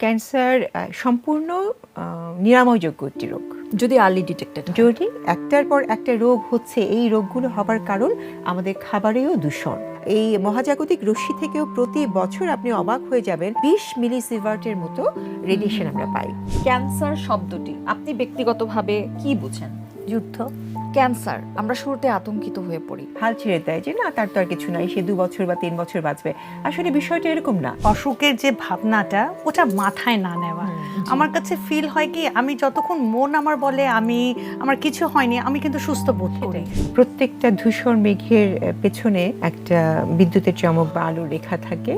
Cancer সম্পূর্ণ নিরাময়যোগ্য একটি রোগ। যদি আর্লি ডিটেক্টেড যদি একটার পর একটা রোগ হচ্ছে এই রোগগুলো হবার কারণ আমাদের খাবারেও দূষণ। এই মহাজাগতিক রশ্মি থেকেও প্রতি বছর আপনি অবাক হয়ে যাবেন বিশ মিলি সিভার্টের মতো রেডিয়েশন আমরা পাই। ক্যান্সার শব্দটি আপনি ব্যক্তিগতভাবে কি বুঝেন? যুদ্ধ। ক্যান্সার আমরা শুরুতে আতঙ্কিত হয়ে পড়ি। হাল ছেড়ে দেয় যে না তার তো আর কিছু নাই সে দু বছর বা তিন বছর বাঁচবে। আসলে বিষয়টা এরকম না। অসুখের যে ভাবনাটা ওটা মাথায় না নেওয়া। আমার কাছে ফিল হয় কি আমি যতক্ষণ মন আমার বলে আমি আমার কিছু হয়নি আমি কিন্তু সুস্থ বোধ করি। প্রত্যেকটা ধূসর মেঘের পেছনে একটা বিদ্যুতের চমক বা আলোর রেখা থাকে।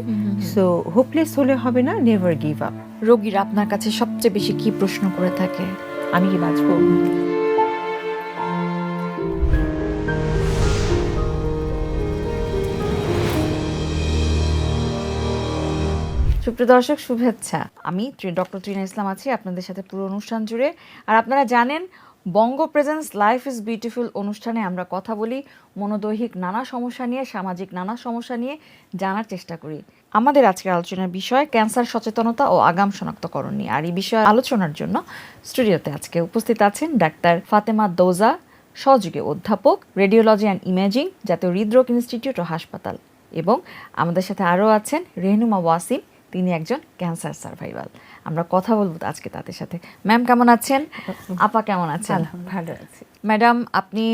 সো হোপলেস হলে হবে না নেভার গিভ আপ রোগীরা আপনার কাছে সবচেয়ে বেশি কি প্রশ্ন করে থাকে? আমি কি বাঁচবো? সুপ্রিয় দর্শক, শুভেচ্ছা। আমি ডক্টর ত্রিনা ইসলাম আছি আপনাদের সাথে পুরো অনুষ্ঠান জুড়ে। আর আপনারা জানেন, Banga presence life is beautiful অনুষ্ঠানে আমরা কথা বলি মনোদৈহিক নানা সমস্যা নিয়ে, সামাজিক নানা সমস্যা নিয়ে জানার চেষ্টা করি। আমাদের আজকের আলোচনার বিষয়, ক্যান্সার সচেতনতা ও আগাম শনাক্তকরণ নিয়ে। আর এই বিষয়ে আলোচনার জন্য স্টুডিওতে আজকে উপস্থিত আছেন ডাক্তার ফাতেমা দৌজা, সহযোগী অধ্যাপক, রেডিওলজি অ্যান্ড ইমেজিং জাতীয় হৃদরোগ ইনস্টিটিউট ও হাসপাতাল। এবং আমাদের সাথে আরও আছেন রেহনুমা ওয়াসিম তিনি একজন ক্যান্সার সার্ভাইভাল। আমরা কথা বলব আজকে তাদের সাথে। ম্যাম কেমন আছেন? আপা কেমন আছেন? ভালো আছি। ম্যাডাম আপনি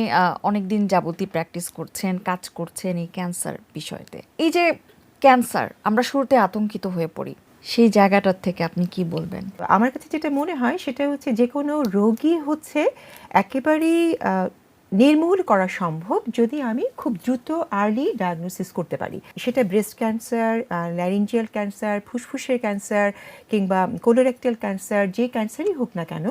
অনেক দিন যাবতই প্র্যাকটিস করছেন কাজ করছেন এই ক্যান্সার বিষয়তে। এই যে ক্যান্সার আমরা শুরুতে আতঙ্কিত হয়ে পড়ি। সেই জায়গাটার থেকে আপনি কি বলবেন? আমার কাছে যেটা মনে হয় সেটা হচ্ছে যে কোনো রোগী হচ্ছে একেবারেই নির্মূল করা সম্ভব যদি আমি খুব দ্রুত আর্লি ডায়াগনোসিস করতে পারি। সেটা ব্রেস্ট ক্যান্সার ল্যারিঞ্জিয়াল ক্যান্সার ফুসফুসের ক্যান্সার কিংবা কোলোরেক্টাল ক্যান্সার যে ক্যান্সারই হোক না কেন,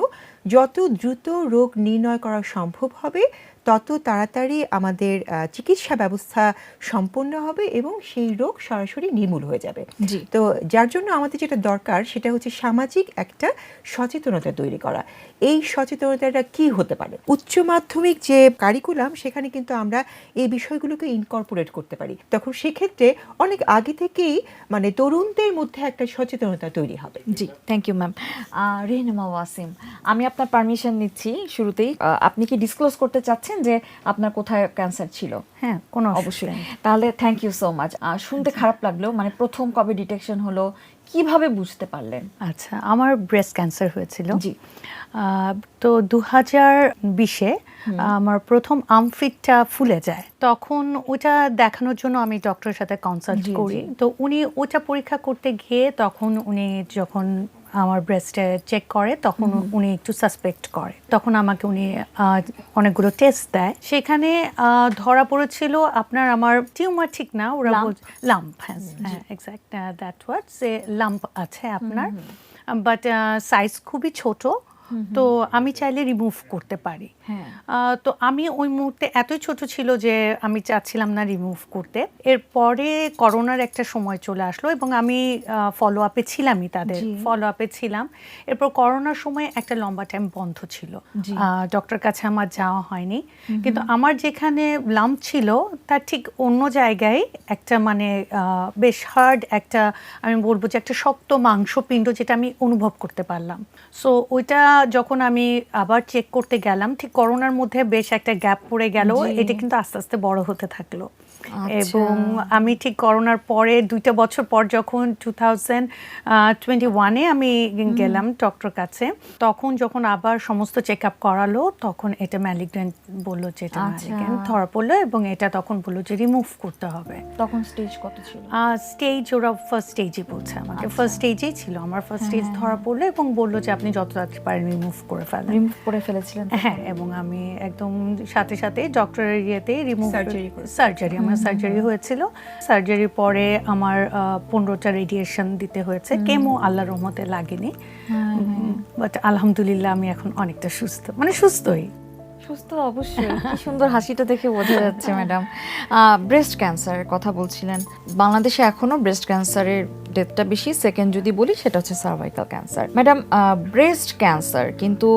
যত দ্রুত রোগ নির্ণয় করা সম্ভব হবে তত তাড়াতাড়ি আমাদের চিকিৎসা ব্যবস্থা সম্পন্ন হবে এবং সেই রোগ সরাসরি নির্মূল হয়ে যাবে। জি। তো যার জন্য আমাদের যেটা দরকার সেটা হচ্ছে সামাজিক একটা সচেতনতা তৈরি করা। এই সচেতনতাটা কি হতে পারে? উচ্চ মাধ্যমিক যে কারিকুলাম সেখানে কিন্তু আমরা এই বিষয়গুলোকে ইনকর্পোরেট করতে পারি। তখন সেক্ষেত্রে অনেক আগে থেকেই মানে তরুণদের মধ্যে একটা সচেতনতা তৈরি হবে। জি thank you ma'am Rehnuma Wasim আমি আপনার পারমিশন নিচ্ছি শুরুতেই। আপনি কি ডিসক্লোজ করতে চাচ্ছেন যে আপনার কোথায় ক্যান্সার ছিল। হ্যাঁ কোনো অবশ্যই। তাহলে থ্যাংক ইউ সো মাচ আর শুনতে খারাপ লাগল মানে প্রথম কবে ডিটেকশন হলো কীভাবে বুঝতে পারলেন? আচ্ছা আমার ব্রেস্ট ক্যান্সার হয়েছিল। জি। তো দু হাজার বিশে আমার প্রথম আমফিটটা ফুলে যায়। তখন ওটা দেখানোর জন্য আমি ডক্টরের সাথে কনসাল্ট করি। তো উনি ওটা পরীক্ষা করতে গিয়ে তখন উনি যখন আমার ব্রেস্টে চেক করে তখন উনি একটু সাসপেক্ট করে। তখন আমাকে উনি অনেকগুলো টেস্ট দেয়। সেখানে ধরা পড়েছিল আপনার আমার টিউমার ঠিক না ওরা লাম্প হ্যাঁ এক্সাক্ট দ্যাট ওয়ার্ড সে লাম্প আছে আপনার। বাট সাইজ খুবই ছোট। তো আমি চাইলে রিমুভ করতে পারি। হ্যাঁ। তো আমি ওই মুহূর্তে এতই ছোট ছিল যে আমি চাচ্ছিলাম না রিমুভ করতে। এরপরে করোনার একটা সময় চলে আসলো এবং আমি ফলো আপে ছিলামই তাদের। ফলো আপে ছিলাম। এরপর করোনার সময় একটা লম্বা টাইম বন্ধ ছিল। ডক্টর কাছে আমার যাওয়া হয়নি। কিন্তু আমার যেখানে লাম্প ছিল তার ঠিক অন্য জায়গায় একটা মানে বেশ হার্ড একটা আমি বলব যে একটা শক্ত মাংসপিণ্ড যেটা আমি অনুভব করতে পারলাম। সো ওইটা যখন আমি আবার চেক করতে গেলাম ঠিক করোনার মধ্যে বেশ একটা গ্যাপ পড়ে গেল এটা কিন্তু আস্তে আস্তে বড় হতে থাকল। এবং আমি ঠিক করোনার পরে দুইটা বছর পর যখন টু থাউজেন্ড টোয়েন্টি ওয়ানে আমি গেলাম ডক্টর কাছে তখন যখন আবার সমস্ত চেক আপ করালো তখন এটা ম্যালিগ্রেন্ট বলল যে এটা আচ্ছা। ধরা পড়ল এবং এটা তখন বলল যে রিমুভ করতে হবে। তখন স্টেজ কত ছিল? স্টেজ ওরা ফার্স্ট স্টেজে বলছে আমাকে। আচ্ছা। ফার্স্ট স্টেজেই ছিল। আমার ফার্স্ট স্টেজ ধরা পড়ল এবং বলল যে আপনি যত তাড়াতাড়ি পারেন রিমুভ করে ফেলেন। রিমুভ করে ফেলেছিলেন। হ্যাঁ এবং আমি একদম সাথে সাথে ডক্টরের ইয়েতে রিমুভ করেছে। সার্জারি আমার সার্জারি হয়েছিল। সার্জারির পরে আমার পনেরোটা রেডিয়েশন দিতে হয়েছে। কেমো আল্লাহ রহমতে লাগেনি। বাট আলহামদুলিল্লাহ আমি এখন অনেকটা সুস্থ। মানে সুস্থই। সুস্থ অবশ্যই। কি সুন্দর হাসিটা দেখে বোঝা যাচ্ছে ম্যাডাম ব্রেস্ট ক্যান্সারের কথা বলছিলেন। বাংলাদেশে এখনও ব্রেস্ট ক্যান্সারের ডেথটা বেশি। সেকেন্ড যদি বলি সেটা হচ্ছে cervical cancer madam breast cancer কিন্তু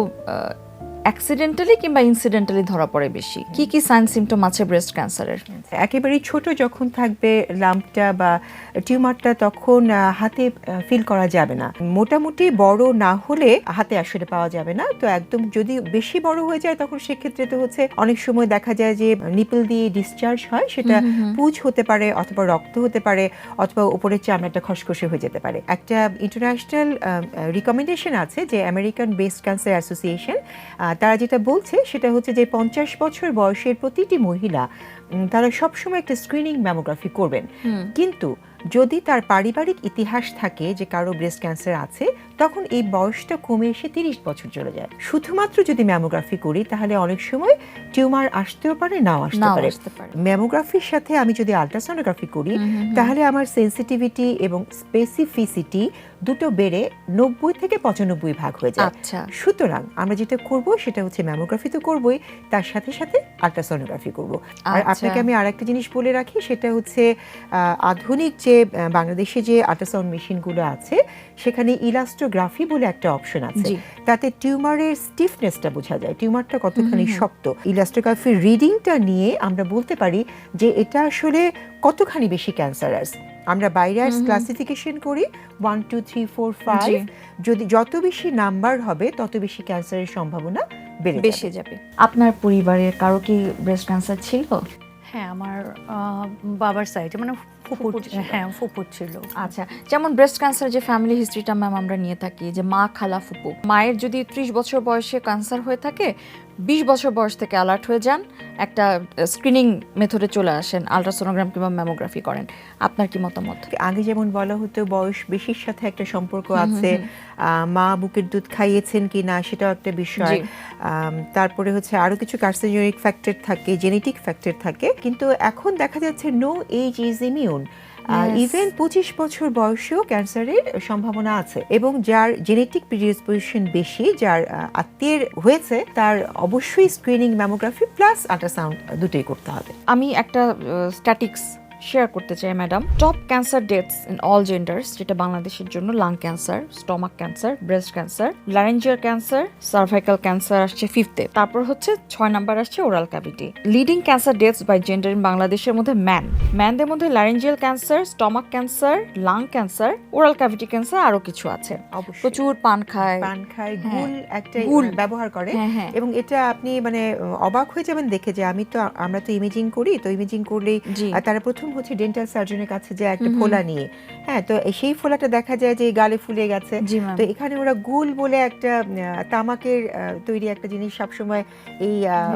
অ্যাক্সিডেন্টালি কিংবা ইনসিডেন্টালি ধরা পড়ে বেশি? কি কি সাইন সিমটম আছে ব্রেস্ট ক্যান্সারের একেবারেই ছোট যখন থাকবে লাম্পটা বা টিউমারটা তখন হাতে ফিল করা যাবে না। মোটামুটি বড় না হলে হাতে আসলে পাওয়া যাবে না। তো একদম যদি বেশি বড় হয়ে যায় তখন সেক্ষেত্রে তো হচ্ছে অনেক সময় দেখা যায় যে নিপল দিয়ে ডিসচার্জ হয় সেটা পুজ হতে পারে অথবা রক্ত হতে পারে অথবা উপরের চামড়াটা খসখসে হয়ে যেতে পারে। একটা ইন্টারন্যাশনাল রিকমেন্ডেশন আছে যে আমেরিকান বেস্ট ক্যান্সার অ্যাসোসিয়েশন তারা যেটা বলছে সেটা হচ্ছে যে পঞ্চাশ বছর বয়সের প্রতিটি মহিলা তারা সবসময় একটা স্ক্রিনিং ম্যামোগ্রাফি করবেন। কিন্তু যদি তার পারিবারিক ইতিহাস থাকে যে কারও ব্রেস্ট ক্যান্সার আছে তখন এই বয়সটা কমে এসে তিরিশ বছর চলে যায়। শুধুমাত্র যদি ম্যামোগ্রাফি করি তাহলে অনেক সময় টিউমার আসতেও পারে নাও আসতে পারে। ম্যামোগ্রাফির সাথে আমি যদি আলট্রাসোনোগ্রাফি করি তাহলে আমার সেন্সিটিভিটি এবং স্পেসিফিসিটি দুটো বেড়ে নব্বই থেকে পঁচানব্বই ভাগ হয়ে যায়। আচ্ছা। সুতরাং আমরা যেটা করব সেটা হচ্ছে ম্যামোগ্রাফি তো করবই তার সাথে সাথে আলট্রাসোনোগ্রাফি করব। আর আচ্ছা। আপনাকে আমি আরেকটা জিনিস বলে রাখি সেটা হচ্ছে আধুনিক যে বাংলাদেশে যে আল্ট্রাসাউন্ড মেশিনগুলো আছে সেখানে ইলাস্টোগ্রাফি বলে একটা অপশন আছে। তাতে টিউমারের স্টিফনেসটা বোঝা যায়। টিউমারটা কতখানি শক্ত। ইলাস্টোগ্রাফির রিডিংটা নিয়ে আমরা বলতে পারি যে এটা আসলে কতখানি বেশি ক্যান্সারাস আমরা বাইরাস ক্লাসিফিকেশন করি। One two three four five যদি যত বেশি নাম্বার হবে তত বেশি ক্যান্সারের সম্ভাবনা বেড়ে যাবে। বেশি যাবে। আপনার পরিবারের কারও কি ব্রেস্ট ক্যান্সার ছিল? হ্যাঁ আমার আহ, বাবার সাইডে মানে ফুপুর। হ্যাঁ ফুপুর ছিল আচ্ছা যেমন ব্রেস্ট ক্যান্সার যে ফ্যামিলি হিস্ট্রিটা ম্যাম আমরা নিয়ে থাকি যে মা খালা ফুপু মায়ের যদি ত্রিশ বছর বয়সে ক্যান্সার হয়ে থাকে বিশ বছর বয়স থেকে অ্যালার্ট হয়ে যান। একটা স্ক্রিনিং মেথডে চলে আসেন আলট্রাসোনোগ্রাম কিংবা ম্যামোগ্রাফি করেন। আপনার কি মতামত? আগে যেমন বলা হতো বয়স বেশির সাথে একটা সম্পর্ক আছে। মা বুকের দুধ খাইয়েছেন কি না সেটাও একটা বিষয়। তারপরে হচ্ছে আরও কিছু কার্সিনোজেনিক ফ্যাক্টর থাকে জেনেটিক ফ্যাক্টর থাকে। কিন্তু এখন দেখা যাচ্ছে no age is immune even পঁচিশ বছর বয়সেও ক্যান্সারের সম্ভাবনা আছে। এবং যার জেনেটিক প্রিডিসপোজিশন বেশি যার আত্মীয় আত্মীয়ের হয়েছে তার অবশ্যই স্ক্রিনিং ম্যামোগ্রাফি প্লাস আল্ট্রাসাউন্ড দুটোই করতে হবে। আমি একটা স্ট্যাটিক্স শেয়ার করতে চাই madam top cancer deaths in all genders যেটা বাংলাদেশের জন্য lung cancer stomach cancer breast cancer laryngeal cancer cervical cancer আসছে ফিফথে তারপর হচ্ছে ছয় নাম্বার আসছে oral cavity leading cancer deaths by gender in বাংলাদেশের মধ্যে ম্যান ম্যানদের মধ্যে laryngeal cancer stomach cancer lung cancer oral cavity cancer আরও কিছু আছে। প্রচুর পান খায়। পান খায় হ্যাঁ। গুল একটা গুল। ব্যবহার করে। হ্যাঁ, হ্যাঁ। এবং এটা আপনি মানে অবাক হয়ে যাবেন দেখে যে আমি তো আমরা তো ইমেজিং করি তো ইমেজিং করলেই তারা প্রথম হচ্ছে ডেন্টাল সার্জনের কাছে যে একটা ফোলা নিয়ে। হ্যাঁ তো সেই ফোলাটা দেখা যায় যে গালে ফুলে গেছে। তো এখানে ওরা গুল বলে একটা আহ, তামাকের তৈরি একটা জিনিস সবসময় এই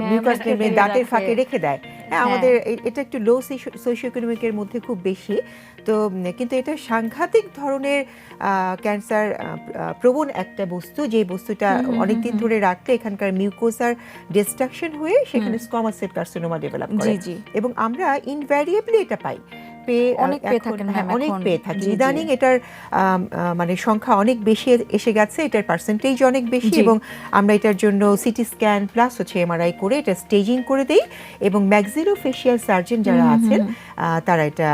মিউকাস মুখে দাঁতের ফাঁকে রেখে দেয়। হ্যাঁ হ্যাঁ। আমাদের এটা একটু লো সোশিও ইকোনমিকের মধ্যে খুব বেশি। তো কিন্তু এটা সাংঘাতিক ধরনের ক্যান্সার প্রবণ একটা বস্তু। যে বস্তুটা অনেকদিন ধরে রাখলে এখানকার মিউকোসার ডিস্ট্রাকশন হয়ে সেখানে স্কমাসেট কার্সিনোমা ডেভেলপ জি করে। জি এবং আমরা ইনভ্যারিয়েবলি এটা পাই। পেয়ে অনেক পেয়ে থাকেন হ্যাঁ, অনেক পেয়ে থাকি জি, জি। ইদানিং এটার মানে সংখ্যা অনেক বেশি এসে গেছে এটার পার্সেন্টেজ অনেক বেশি এবং আমরা এটার জন্য সিটি স্ক্যান প্লাস হচ্ছে এমআরআই করে এটা স্টেজিং করে দেই এবং ম্যাক্সিলো ফেশিয়াল সার্জন যারা আছেন তারা এটা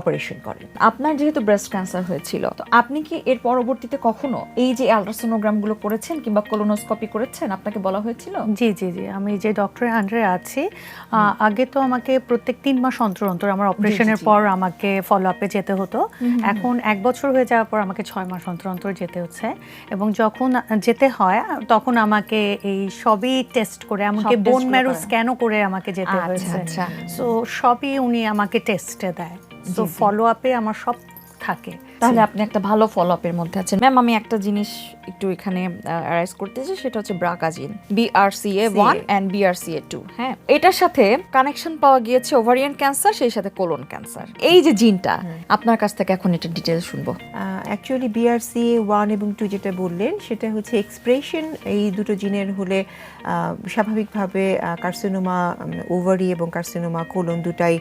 অপারেশন করেন। আপনার যেহেতু ব্রেস্ট ক্যান্সার হয়েছিল তো আপনি কি এর পরবর্তীতে কখনো এই যে আলট্রাসোনোগ্রামগুলো করেছেন কিংবা কোলোনোস্কোপি করেছেন? আপনাকে বলা হয়েছিল? জি জি জি। আমি যে ডক্টরের আন্ডারে আছি আগে তো আমাকে প্রত্যেক তিন মাস অন্তর অন্তর আমার অপারেশনের। পর আমাকে ফলো আপে যেতে হতো। এখন এক বছর হয়ে যাওয়ার পর আমাকে ছয় মাস অন্তর অন্তর যেতে হচ্ছে এবং যখন যেতে হয় তখন আমাকে এই সবই টেস্ট করে আমাকে বোন ম্যারো স্ক্যানও করে। আমাকে যেতে আচ্ছা, হয়েছে। আচ্ছা। সো সবই উনি আমাকে টেস্টে দেয়। জি। ফলো আপে আমার সব থাকে। তাহলে আপনি একটা ভালো ফলো আপের মধ্যে আছেন। ম্যাম আমি একটা জিনিস একটু এখানে অ্যারাইজ করতে চাই সেটা হচ্ছে BRCA gene BRCA one and BRCA two হ্যাঁ? এটার সাথে কানেকশন পাওয়া গিয়েছে ওভারিয়ান ক্যান্সার সেই সাথে কোলন ক্যান্সার এই যে জিনটা আপনার কাছ থেকে এখন এটা ডিটেলস শুনব। অ্যাকচুয়ালি বিআরসি ওয়ান এবং টু যেটা বললেন সেটা হচ্ছে এক্সপ্রেশন এই দুটো জিনের হলে স্বাভাবিকভাবে কার্সিনোমা ওভারি এবং কার্সিনোমা কোলন দুটাই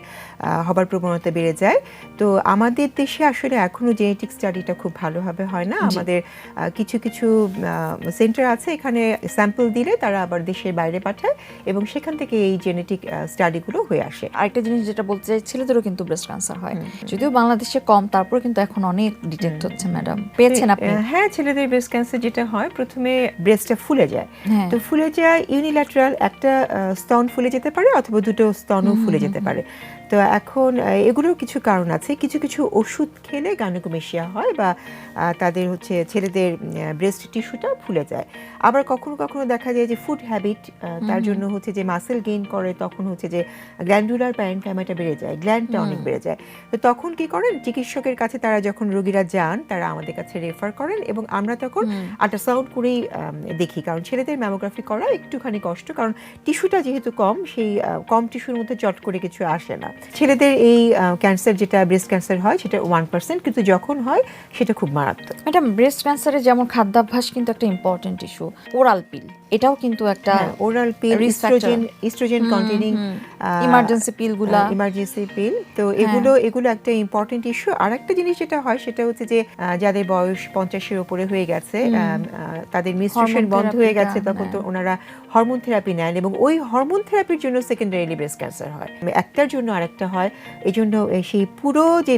হবার প্রবণতা বেড়ে যায়। তো আমাদের দেশে আসলে এখনও যে জেনেটিক স্টাডিটা খুব ভালোভাবে হয় না। আমাদের কিছু কিছু সেন্টার আছে এখানে স্যাম্পল দিলে তারা আবার দেশের বাইরে পাঠায় এবং সেখান থেকে এই জেনেটিক স্টাডিগুলো হয়ে আসে। আরেকটা জিনিস যেটা বলতে চাই ছেলেদেরও কিন্তু ব্রেস্ট ক্যান্সার হয়। যদিও বাংলাদেশে কম তারপর কিন্তু এখন অনেক ডিটেক্ট হচ্ছে ম্যাডাম পেয়েছেন আপনি? হ্যাঁ ছেলেদের ব্রেস্ট ক্যান্সার যেটা হয় প্রথমে ব্রেস্টটা ফুলে যায়। হ্যাঁ। তো ফুলে যায় ইউনিল্যাটারাল একটা স্তন ফুলে যেতে পারে অথবা দুটো স্তনও ফুলে যেতে পারে। তো এখন এগুলোর কিছু কারণ আছে। কিছু কিছু ওষুধ খেলে গাইনোকোমেশিয়া হয় বা তাদের হচ্ছে ছেলেদের ব্রেস্ট টিস্যুটা ফুলে যায়। আবার কখনো কখনো দেখা যায় যে ফুড হ্যাবিট তার জন্য হচ্ছে যে মাসেল গেইন করে তখন হচ্ছে যে গ্ল্যান্ডুলার প্যারেনকাইমাটা বেড়ে যায় গ্ল্যান্ডটা অনেক বেড়ে যায়। তো তখন কি করেন? চিকিৎসকের কাছে তারা যখন রোগীরা যান তারা আমাদের কাছে রেফার করেন এবং আমরা তখন আল্ট্রাসাউন্ড করেই দেখি। কারণ ছেলেদের ম্যামোগ্রাফি করা একটুখানি কষ্ট কারণ টিস্যুটা যেহেতু কম সেই কম টিস্যুর মধ্যে চট করে কিছু আসে না। ছেলেদের এই ক্যান্সার যেটা ব্রেস্ট ক্যান্সার হয় সেটা ওয়ান পার্সেন্ট কিন্তু যখন হয় সেটা খুব মারাত্মক। ম্যাডাম ব্রেস্ট ক্যান্সারের যেমন খাদ্যাভ্যাস কিন্তু একটা ইম্পর্টেন্ট ইস্যু ওরাল পিল এটাও কিন্তু একটা oral pill oestrogen oestrogen containing emergency পিলগুলা emergency pill তো এগুলো এগুলো একটা ইম্পর্টেন্ট ইস্যু আর একটা জিনিস যেটা হয় সেটা হচ্ছে যে যাদের বয়স পঞ্চাশের উপরে হয়ে গেছে তাদের মিস্ট্রেশন বন্ধ হয়ে গেছে তখন তো ওনারা হরমোন থেরাপি নেন এবং ওই হরমোন থেরাপির জন্য সেকেন্ডারিলি ব্রেস্ট ক্যান্সার হয়। একটার জন্য আরেকটা হয় এই জন্য সেই পুরো যে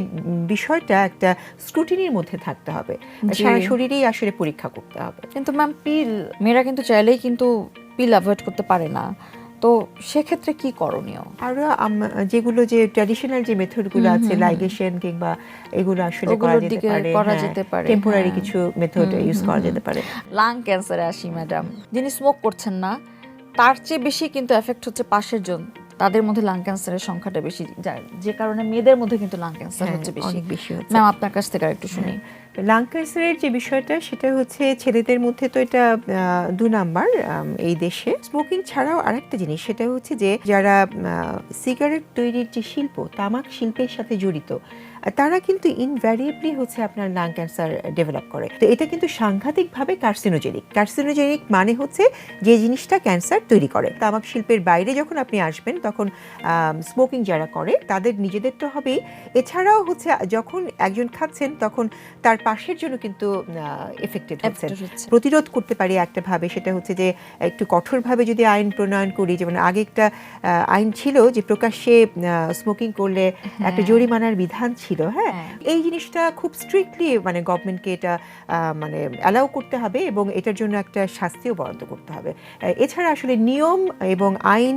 বিষয়টা একটা স্ক্রুটিনির মধ্যে থাকতে হবে। সারা শরীরেই আসলে পরীক্ষা করতে হবে। কিন্তু ম্যাম পিল মেয়েরা কিন্তু চাইলেই কিন্তু পিল অ্যাভয়েড করতে পারে না। তো সেক্ষেত্রে কি করণীয়? আরও যেগুলো যে ট্র্যাডিশনাল যে মেথডগুলো আছে লাইগেশন কিংবা এগুলো আসলে করা যেতে পারে করা যেতে পারে, টেম্পোরারি হ্যাঁ। কিছু মেথড ইউজ করা যেতে পারে। লাং ক্যান্সারে আসি ম্যাডাম যিনি স্মোক করছেন না তার চেয়ে বেশি কিন্তু এফেক্ট হচ্ছে পাশের জন। তাদের মধ্যে লাং ক্যান্সারের সংখ্যাটা বেশি যা- কারণে মেয়েদের মধ্যে কিন্তু লাং ক্যান্সার হ্যাঁ, হচ্ছে বেশি। বেশি হচ্ছে। ম্যাম আপনার কাছ থেকে আরেকটু শুনি। লাং ক্যান্সারের যে বিষয়টা, সেটা হচ্ছে ছেলেদের মধ্যে তো এটা দু নাম্বার এই দেশে। স্মোকিং ছাড়াও আরেকটা জিনিস, সেটা হচ্ছে যে যারা সিগারেট তৈরির যে শিল্প, তামাক শিল্পের সাথে জড়িত তারা কিন্তু ইনভ্যারিয়েবলি হচ্ছে আপনার লাং ক্যান্সার ডেভেলপ করে। তো এটা কিন্তু সাংঘাতিকভাবে কার্সিনোজেনিক কার্সিনোজেনিক মানে হচ্ছে যে জিনিসটা ক্যান্সার তৈরি করে। তামাক শিল্পের বাইরে যখন আপনি আসবেন, তখন স্মোকিং যারা করে, তাদের নিজেদের তো হবেই। এছাড়াও হচ্ছে, যখন একজন খাচ্ছেন, তখন তার পাশের জন্য কিন্তু এফেক্টেড হচ্ছে। প্রতিরোধ করতে পারি একটা ভাবে সেটা হচ্ছে যে একটু কঠোরভাবে যদি আইন প্রণয়ন করি যেমন আগে একটা আইন ছিল যে প্রকাশ্যে স্মোকিং করলে একটা জরিমানার বিধান ছিল হ্যাঁ? হ্যাঁ। এই জিনিসটা খুব স্ট্রিক্টলি মানে গভর্নমেন্টকে এটা মানে অ্যালাউ করতে হবে এবং এটার জন্য একটা শাস্তিও বরাদ্দ করতে হবে। এছাড়া আসলে নিয়ম এবং আইন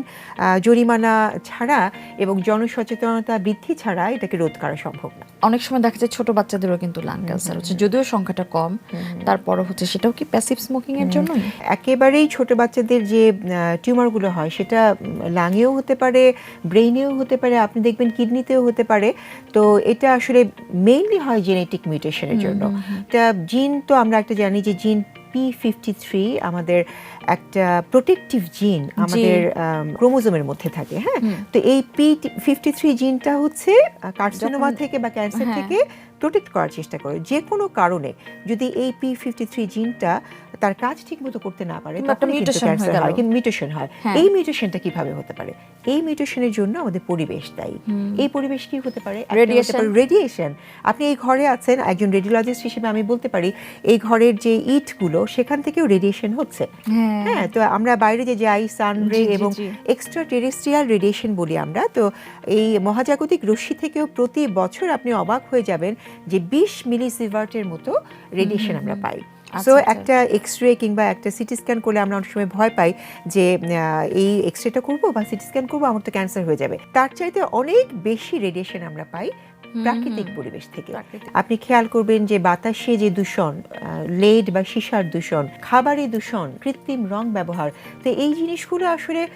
জরিমানা ছাড়া এবং জনসচেতনতা বৃদ্ধি ছাড়া এটাকে রোধ করা সম্ভব না। অনেক সময় দেখা যায় ছোট বাচ্চাদেরও কিন্তু লাং ক্যান্সার হচ্ছে যদিও সংখ্যাটা কম তারপরও হচ্ছে সেটাও কি প্যাসিভ স্মোকিং এর জন্যই একেবারেই ছোট বাচ্চাদের যে টিউমারগুলো হয় সেটা লাঙেও হতে পারে ব্রেইনেও হতে পারে আপনি দেখবেন কিডনিতেও হতে পারে। তো এটা আসলে মেইনলি হয় জেনেটিক মিউটেশনের জন্য। এটা জিন তো আমরা একটা জানি যে জিন পি ফিফটি থ্রি আমাদের একটা প্রোটেকটিভ জিন আমাদের ক্রোমোজোমের মধ্যে থাকে হ্যাঁ? তো এই পি ফিফটি থ্রি জিনটা হচ্ছে কার্সিনোমা থেকে বা ক্যান্সার। থেকে প্রোটেক্ট করার চেষ্টা করে। যে কোনো কারণে যদি এই পি ফিফটি থ্রি জিনটা তার কাজ ঠিক মতো করতে না পারে ক্যান্সার হয় কিন্তু মিউটেশন হয়। হ্যাঁ। এই মিউটেশনটা কীভাবে হতে পারে? এই মিউটেশনের জন্য আমাদের পরিবেশ দায়ী। এই পরিবেশ কি হতে পারে? রেডিয়েশন আপনি এই ঘরে আছেন একজন রেডিওলজিস্ট হিসেবে আমি বলতে পারি এই ঘরের যে ইটগুলো সেখান থেকেও রেডিয়েশন হচ্ছে। হ্যাঁ। হ্যাঁ তো আমরা বাইরে যে যাই সানরে এবং এক্সট্রা টেরেস্ট্রিয়াল রেডিয়েশন বলি আমরা তো এই মহাজাগতিক রশ্মি থেকেও প্রতি বছর আপনি অবাক হয়ে যাবেন যে বিশ মিলিসিভার্টের মতো রেডিয়েশন আমরা পাই। সো আচ্ছা। একটা এক্স রে কিংবা একটা সিটি স্ক্যান করলে আমরা অনেক সময় ভয় পাই যে এই এক্স রেটা করব বা সিটি স্ক্যান করব আমার তো ক্যান্সার হয়ে যাবে তার চাইতে অনেক বেশি রেডিয়েশন আমরা পাই প্রাকৃতিক পরিবেশ থেকে। আপনি খেয়াল করবেন যে বাতাসে যে দূষণ লেড বা সীসার দূষণ খাবারে দূষণ কৃত্রিম রং ব্যবহার তো এই জিনিসগুলো আসলে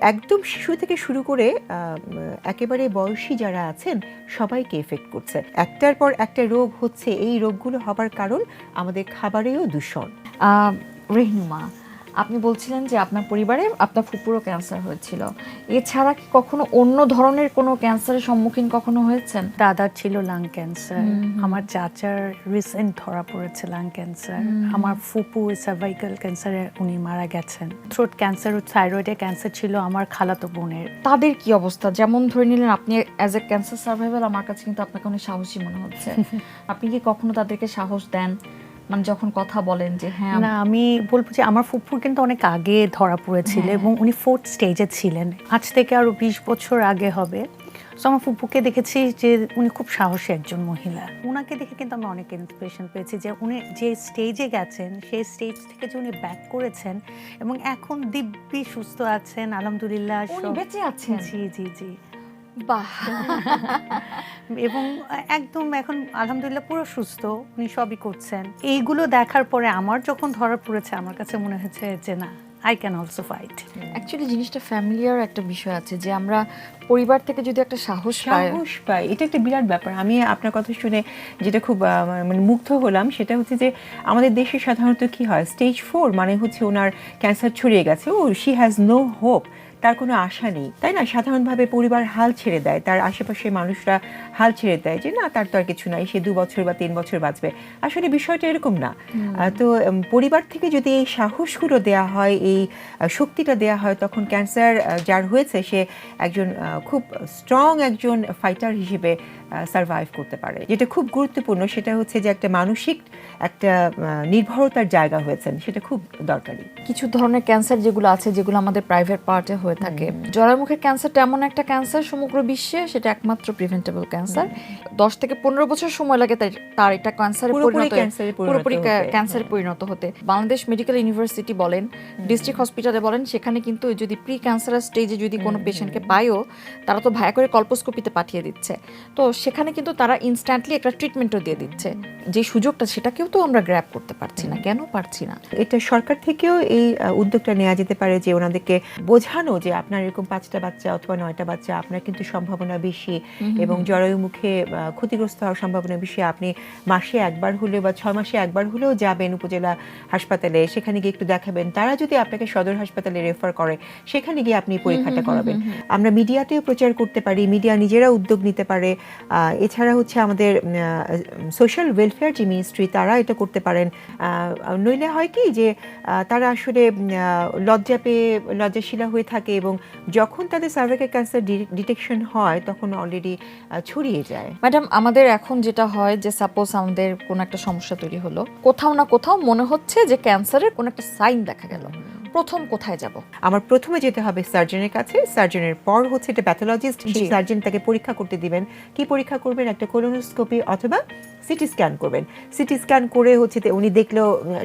একদম শিশু থেকে শুরু করে আহ, একেবারে বয়সী যারা আছেন সবাইকে এফেক্ট করছে। একটার পর একটা রোগ হচ্ছে এই রোগগুলো হবার কারণ আমাদের খাবারেও দূষণ। আহ, রেহনুমা আপনি বলছিলেন যে আপনার পরিবারে আপনার ফুপুরও ক্যান্সার হয়েছিল। এছাড়া কি কখনো অন্য ধরনের কোনো ক্যান্সারের সম্মুখীন কখনো হয়েছেন? দাদার ছিল লাং ক্যান্সার আমার চাচার রিসেন্ট ধরা পড়েছে লাং ক্যান্সার আমার ফুপু সার্ভাইকাল ক্যান্সারে উনি মারা গেছেন। থ্রোট ক্যান্সার ও থাইরয়েডের ক্যান্সার ছিল আমার খালাতো বোনের। তাদের কি অবস্থা? যেমন ধরে নিলেন আপনি অ্যাজ এ ক্যান্সার সার্ভাইভাল আমার কাছে কিন্তু আপনাকে অনেক সাহসী মনে হচ্ছে। আপনি কি কখনো তাদেরকে সাহস দেন? মানে যখন কথা বলেন যে হ্যাঁ না আমি বলব যে আমার ফুপুর কিন্তু অনেক আগে ধরা পড়েছিল এবং উনি ফোর্থ স্টেজে ছিলেন। আজ থেকে আরও বিশ বছর আগে হবে। তো আমার ফুপুকে দেখেছি যে উনি খুব সাহসী একজন মহিলা। ওনাকে দেখে কিন্তু আমি অনেক ইন্সপিরেশন পেয়েছি যে উনি যে স্টেজে গেছেন সেই স্টেজ থেকে যে উনি ব্যাক করেছেন এবং এখন দিব্যি সুস্থ আছেন আলহামদুলিল্লাহ বেঁচে আছেন। জি জি জি। বাহ। এবং একদম এখন আলহামদুলিল্লাহ পুরো সুস্থ উনি সবই করছেন। এইগুলো দেখার পরে আমার যখন ধরা পড়েছে আমার কাছে মনে হয়েছে যে না I can also fight actually জিনিসটা ফ্যামিলিয়ার একটা বিষয় আছে যে আমরা পরিবার থেকে যদি একটা সাহস সাহস পাই এটা একটা বিরাট ব্যাপার। আমি আপনার কথা শুনে যেটা খুব মানে মুগ্ধ হলাম সেটা হচ্ছে যে আমাদের দেশে সাধারণত কি হয়? স্টেজ ফোর মানে হচ্ছে ওনার ক্যান্সার ছড়িয়ে গেছে। ও শি হ্যাজ নো হোপ তার কোনো আশা নেই। তাই না? সাধারণভাবে পরিবার হাল ছেড়ে দেয়। তার আশেপাশে মানুষরা হাল ছেড়ে দেয় যে না তার তো আর কিছু নাই। সে দু বছর বা তিন বছর বাঁচবে। আসলে বিষয়টা এরকম না। তো পরিবার থেকে যদি এই সাহসগুলো দেওয়া হয় এই শক্তিটা দেওয়া হয় তখন ক্যান্সার যার হয়েছে সে একজন খুব স্ট্রং একজন ফাইটার হিসেবে সার্ভাইভ করতে পারে। যেটা খুব গুরুত্বপূর্ণ সেটা হচ্ছে যে একটা মানসিক একটা নির্ভরতার জায়গা হয়েছেন সেটা খুব দরকারি। কিছু ধরনের ক্যান্সার যেগুলো আছে যেগুলো আমাদের প্রাইভেট পার্টে হয়ে থাকে। জরায়ুমুখের ক্যান্সারটা এমন একটা ক্যান্সার সমগ্র বিশ্বে সেটা একমাত্র প্রিভেন্টেবল ক্যান্সার দশ থেকে পনেরো বছর সময় লাগে তার- এটা ক্যান্সারে পুরোপুরি পরিণত ক্যান্সারে পরিণত পুরোপুরি হতে। ক্যান্সারে পরিণত হতে। বাংলাদেশ মেডিকেল ইউনিভার্সিটি বলেন ডিস্ট্রিক্ট হসপিটালে বলেন সেখানে কিন্তু যদি প্রি ক্যান্সারাস স্টেজে যদি কোনো পেশেন্টকে পায়ও তারা তো ভায়া করে কল্পোস্কোপিতে পাঠিয়ে দিচ্ছে। তো সেখানে কিন্তু তারা ইনস্ট্যান্টলি একটা ট্রিটমেন্টও দিয়ে দিচ্ছে। যে সুযোগটা সেটাকেও তো আমরা গ্র্যাব করতে পারছি না। কেন পারছি না? এটা সরকার থেকেও এই উদ্যোগটা নেওয়া যেতে পারে যে ওনাদেরকে বোঝানো যে আপনার এরকম পাঁচটা বাচ্চা অথবা নয়টা বাচ্চা আপনার কিন্তু সম্ভাবনা বেশি এবং জরায়ু মুখে ক্ষতিগ্রস্ত হওয়ার সম্ভাবনা বেশি। আপনি মাসে একবার হলেও বা ছয় মাসে একবার হলেও যাবেন উপজেলা হাসপাতালে সেখানে গিয়ে একটু দেখাবেন। তারা যদি আপনাকে সদর হাসপাতালে রেফার করে সেখানে গিয়ে আপনি পরীক্ষাটা করাবেন। আমরা মিডিয়াতেও প্রচার করতে পারি মিডিয়া নিজেরা উদ্যোগ নিতে পারে। এছাড়া হচ্ছে আমাদের সোশ্যাল ওয়েলফেয়ার যে মিনিস্ট্রি তারা এটা করতে পারেন। নইলে হয় কি যে তারা আসলে লজ্জা পেয়ে লজ্জাশীলা হয়ে থাকে এবং যখন তাদের সার্ভাইকাল ক্যান্সার ডিটেকশন হয় তখন অলরেডি ছড়িয়ে যায়। ম্যাডাম আমাদের এখন যেটা হয় যে সাপোজ আমাদের কোনো একটা সমস্যা তৈরি হলো কোথাও না কোথাও মনে হচ্ছে যে ক্যান্সারের কোনো একটা সাইন দেখা গেল। প্রথম কোথায় যাব? আমার প্রথমে যেতে হবে সার্জনের কাছে। সার্জনের পর হচ্ছে এটা প্যাথোলজিস্ট। সার্জন তাকে পরীক্ষা করতে দিবেন। কি পরীক্ষা করবেন? একটা কোলোনোস্কোপি অথবা সিটি স্ক্যান করবেন। সিটি স্ক্যান করে হচ্ছে উনি দেখল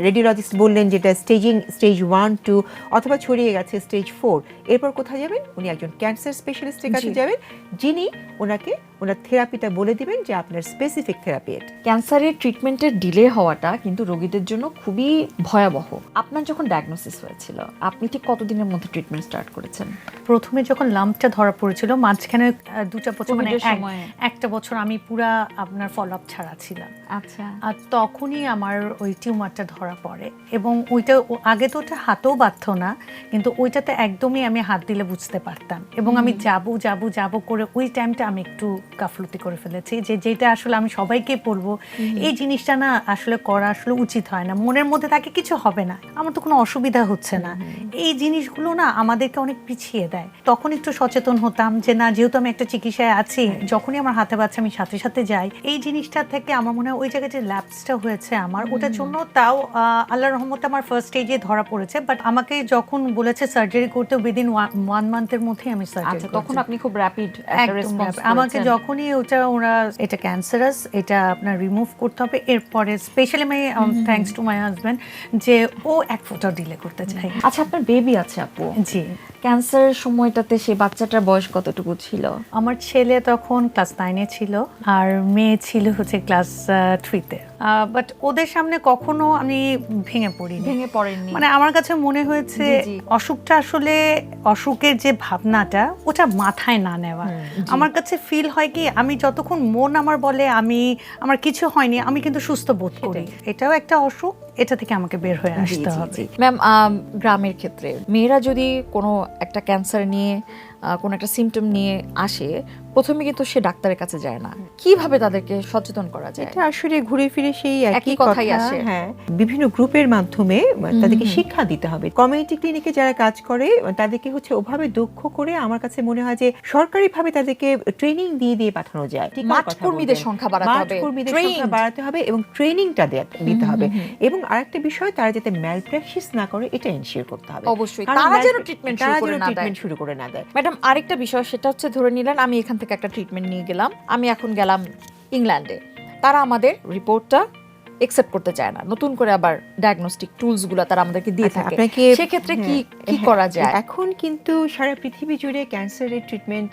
রেডিওলজিস্ট বললেন যেটা স্টেজিং স্টেজ ওয়ান টু অথবা ছড়িয়ে গেছে স্টেজ ফোর এরপর কোথায় যাবেন? উনি একজন ক্যান্সার স্পেশালিস্টের কাছে যাবেন। যিনি ওনাকে ওনার থেরাপিটা বলে দিবেন যে আপনার স্পেসিফিক থেরাপি এটা ক্যান্সারের ট্রিটমেন্টের ডিলে হওয়াটা কিন্তু রোগীদের জন্য খুবই ভয়াবহ। আপনার যখন ডায়াগনোসিস হয়েছিল আপনি ঠিক কতদিনের মধ্যে ট্রিটমেন্ট স্টার্ট করেছেন? প্রথমে যখন লাম্পটা ধরা পড়েছিল মাঝখানে দুটা বছর মানে। একটা বছর আমি পুরা আপনার ফলো আপ ছাড়া ছিলাম। আচ্ছা। আর তখনই আমার ওই টিউমারটা ধরা পড়ে এবং ওইটা আগে তো ওটা হাতেও বাধ্য না কিন্তু ওইটাতে একদমই আমি হাত দিলে বুঝতে পারতাম এবং আমি যাব যাব যাব করে ওই টাইমটা আমি একটু গাফলতি করে ফেলেছি যে যেটা আসলে আমি সবাইকে বলব এই জিনিসটা না আসলে করা আসলে উচিত হয় না। মনের মধ্যে তাকে কিছু হবে না। আমার তো কোনো অসুবিধা হচ্ছে না। এই জিনিসগুলো না আমাদেরকে অনেক পিছিয়ে দেয়। তখন একটু সচেতন হতাম যে না যেহেতু আমি একটা চিকিৎসায় আছি যখনই আমার হাতে বাচ্চা আমি সাথে সাথে যাই এই জিনিসটা থেকে আমার মনে হয় ওই জায়গায় যে ল্যাপসটা হয়েছে আমার ওটার জন্য তাও আহ, আল্লাহর রহমতে আমার ফার্স্ট স্টেজে ধরা পড়েছে। বাট আমাকে যখন বলেছে সার্জারি করতে উইদিন ওয়ান মান্থের মধ্যেই আমি আচ্ছা সার্জারি তখন আপনি খুব র্যাপিড আমাকে যখনই ওটা ওরা এটা ক্যান্সারাস এটা আপনার রিমুভ করতে হবে। এরপরে specially my thanks to my husband যে ও এক ফোঁটা ডিলে করতে চাই আচ্ছা আপনার বেবি আছে আপু। জি। ক্যান্সার সময়টাতে সেই বাচ্চাটার বয়স কতটুকু ছিল? আমার ছেলে তখন ক্লাস নাইনে ছিল আর মেয়ে ছিল হচ্ছে ক্লাস থ্রিতে বাট ওদের সামনে কখনো আমি ভেঙে পড়ি ভেঙে পড়েননি। মানে আমার কাছে মনে হয়েছে। অসুখটা আসলে অসুখের যে ভাবনাটা ওটা মাথায় না নেওয়া। আমার কাছে ফিল হয় কি আমি যতক্ষণ মন আমার বলে আমি আমার কিছু হয়নি আমি কিন্তু সুস্থ বোধ করি। এটাও একটা অসুখ এটা থেকে আমাকে বের হয়ে আসতে হবে। ম্যাম গ্রামের ক্ষেত্রে মেয়েরা যদি কোনো একটা ক্যান্সার নিয়ে কোনো একটা সিমটম নিয়ে আসে প্রথমে কিন্তু সে ডাক্তারের কাছে যায় না। কীভাবে তাদেরকে সচেতন করা যায়? এটা আসলে ঘুরে ফিরে সেই একই কথাই আসে। হ্যাঁ। বিভিন্ন গ্রুপের মাধ্যমে তাদেরকে শিক্ষা দিতে হবে। কমিউনিটি ক্লিনিকে যারা কাজ করে তাদেরকে হচ্ছে ওভাবে দক্ষ করে আমার কাছে মনে হয় যে সরকারিভাবে তাদেরকে ট্রেনিং দিয়ে দিয়ে পাঠানো যায়। মাঠ কর্মীদের সংখ্যা বাড়াতে হবে, কর্মীদের সংখ্যা বাড়াতে হবে এবং ট্রেনিংটা দিতে হবে। এবং আরেকটা বিষয় তারা যাতে ম্যাল প্র্যাকটিস না করে এটা এনশিওর করতে হবে। অবশ্যই। তারা যেন mal- treatment তারা শুরু করে না দেয়। treatment শুরু করে না দেয়। ম্যাডাম আরেকটা বিষয় সেটা হচ্ছে ধরে নিলেন আমি এখান থেকে একটা ট্রিটমেন্ট নিয়ে গেলাম। আমি এখন গেলাম ইংল্যান্ডে। তারা আমাদের রিপোর্টটা একসেপ্ট করতে চায় না। নতুন করে আবার ডায়াগনস্টিক টুলসগুলো তারা আমাদেরকে দিয়ে আচ্ছা, থাকে। সেক্ষেত্রে কি হ্যাঁ, কি হ্যাঁ, করা যায়? এখন কিন্তু সারা পৃথিবী জুড়ে ক্যান্সারের ট্রিটমেন্ট.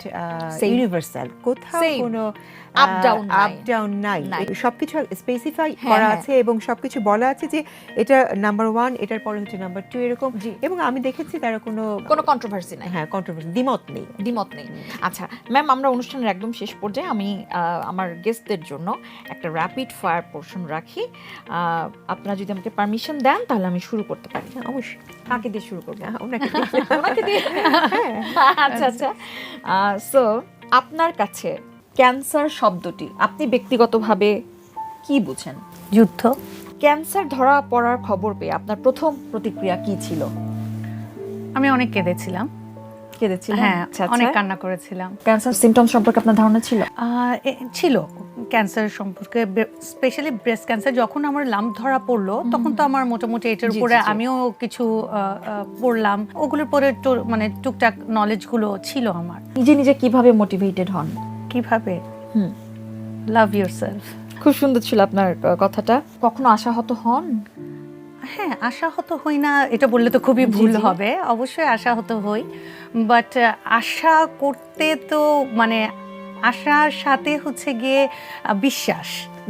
ইউনিভার্সাল কোথাও কোনো Down নাই। আপ ডাউন নাই। সবকিছু স্পেসিফাই হ্যাঁ, করা হ্যাঁ। আছে এবং সবকিছু বলা আছে যে এটা নাম্বার ওয়ান এটার পরে হচ্ছে নাম্বার টু এরকম। এবং আমি দেখেছি তারা কোনো কোনো কন্ট্রোভার্সি নাই। হ্যাঁ কন্ট্রোভার্সি দ্বিমত নেই। দ্বিমত নেই। আচ্ছা ম্যাম আমরা অনুষ্ঠানের একদম শেষ পর্যায়ে আমি আমার গেস্টদের জন্য একটা র্যাপিড ফায়ার পোর্শন রাখি। আপনারা যদি আমাকে পারমিশন দেন তাহলে আমি শুরু করতে পারি। হ্যাঁ, অবশ্যই। কাকে দিয়ে শুরু করব? হ্যাঁ, ওনাকে দিয়ে। আচ্ছা আচ্ছা। সো আপনার কাছে ক্যান্সার শব্দটি আপনি ব্যক্তিগতভাবে কি বুঝেন? যুদ্ধ। ক্যান্সার ধরা পড়ার খবর পেয়ে আপনার প্রথম প্রতিক্রিয়া কি ছিল? আমি অনেক কেঁদেছিলাম। কেঁদেছিলেন? হ্যাঁ আচ্ছা অনেক আচ্ছা। কান্না করেছিলাম। ক্যান্সার সিমটম সম্পর্কে আপনার ধারণা ছিল? আহ, ছিল ক্যান্সার সম্পর্কে। স্পেশালি ব্রেস্ট ক্যান্সার যখন আমার লাম্প ধরা পড়ল তখন তো আমার মোটামুটি এটার উপরে। আমিও কিছু পড়লাম। ওগুলোর পরে মানে টুকটাক নলেজগুলো ছিল আমার। নিজে নিজে কীভাবে মোটিভেটেড হন? কীভাবে? হুম। লাভ ইউর সেলফ খুব সুন্দর ছিল আপনার কথাটা। কখনো আশাহত হন? হ্যাঁ আশাহত হই না এটা বললে তো খুবই ভুল হবে। অবশ্যই আশাহত হই। বাট আশা করতে তো মানে আশার সাথে হচ্ছে গিয়ে বিশ্বাস।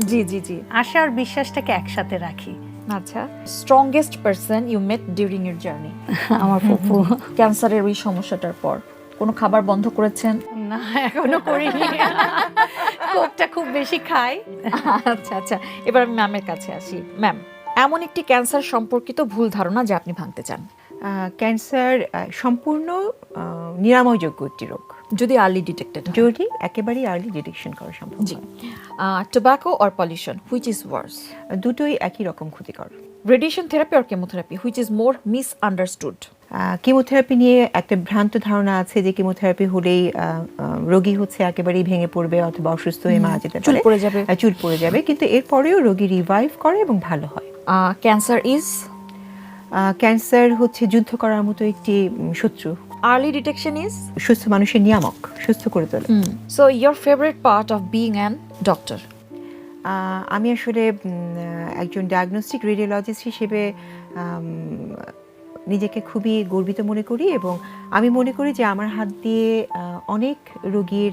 জি জি জি। আশা আর বিশ্বাসটাকে একসাথে রাখি। আচ্ছা। Strongest person you met during your journey আমার ফুপু ক্যান্সারের ওই সমস্যাটার পর। কোনো খাবার বন্ধ করেছেন? না এখনও করিনি। কোকটা খুব বেশি খাই। আচ্ছা আচ্ছা। এবার আমি ম্যামের কাছে আসি। ম্যাম এমন একটি ক্যান্সার সম্পর্কিত ভুল ধারণা যা আপনি ভাঙতে চান? ক্যান্সার সম্পূর্ণ নিরাময়যোগ্য একটি রোগ। যদি আর্লি ডিটেক্টেড যদি একেবারেই আর্লি ডিটেকশন করা সম্ভব জি। Tobacco or pollution which is worse দুটোই একই রকম ক্ষতিকর। Radiation therapy or chemotherapy which is more misunderstood chemotherapy নিয়ে একটা ভ্রান্ত ধারণা আছে যে কেমোথেরাপি হলেই রোগী হচ্ছে একেবারেই ভেঙে পড়বে অথবা অসুস্থ হয়ে মারা যেতে চুল পড়ে যাবে। চুল পড়ে যাবে কিন্তু এরপরেও রোগী রিভাইভ করে এবং ভালো হয়। ক্যান্সার ইজ ক্যান্সার হচ্ছে যুদ্ধ করার মতো একটি শত্রু। আর্লি ডিটেকশন ইজ সুস্থ মানুষের নিয়ামক সুস্থ করে তোলে। So your favourite part of being an doctor আমি আসলে একজন ডায়াগনস্টিক রেডিওলজিস্ট হিসেবে নিজেকে খুবই গর্বিত মনে করি এবং আমি মনে করি যে আমার হাত দিয়ে অনেক রোগীর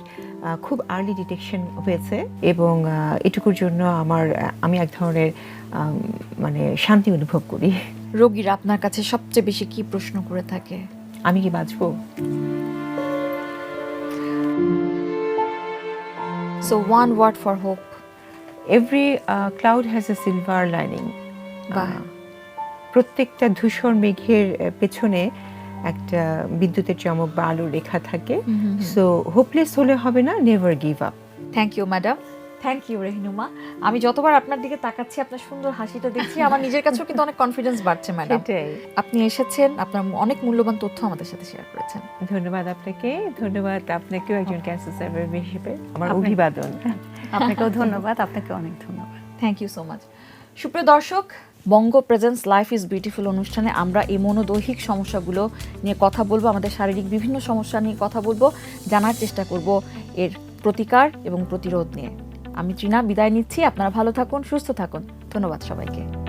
খুব আর্লি ডিটেকশন হয়েছে এবং এটুকুর জন্য আমার আমি এক ধরনের মানে শান্তি অনুভব করি। রোগীরা আপনার কাছে সবচেয়ে বেশি কি প্রশ্ন করে থাকে? আমি কি বাঁচব? So one word for hope every cloud has a silver lining. প্রত্যেকটা ধূসর মেঘের পেছনে একটা বিদ্যুতের চমক বা আলো রেখা থাকে। সো হোপলেস হলে হবে না never give up thank you madam thank you Rehnuma আমি যতবার আপনার দিকে তাকাচ্ছি আপনার সুন্দর হাসিটা দেখছি আমার নিজের কাছেও কিন্তু অনেক কনফিডেন্স বাড়ছে ম্যাডাম আপনি এসেছেন আপনার অনেক মূল্যবান তথ্য আমাদের সাথে শেয়ার করেছেন। ধন্যবাদ আপনাকে ধন্যবাদ আপনাকেও একজন ক্যান্সার সার্ভাইভার হিসেবে। আমার অভিবাদন। আপনাকেও ধন্যবাদ আপনাকে অনেক ধন্যবাদ। থ্যাংক ইউ সো মাচ সুপ্রিয় দর্শক Bongo presents life is beautiful অনুষ্ঠানে আমরা এই মনোদৈহিক সমস্যাগুলো নিয়ে কথা বলব আমাদের শারীরিক বিভিন্ন সমস্যা নিয়ে কথা বলব জানার চেষ্টা করব এর প্রতিকার এবং প্রতিরোধ নিয়ে। আমি চীনা বিদায় নিচ্ছি। আপনারা ভালো থাকুন সুস্থ থাকুন। ধন্যবাদ সবাইকে।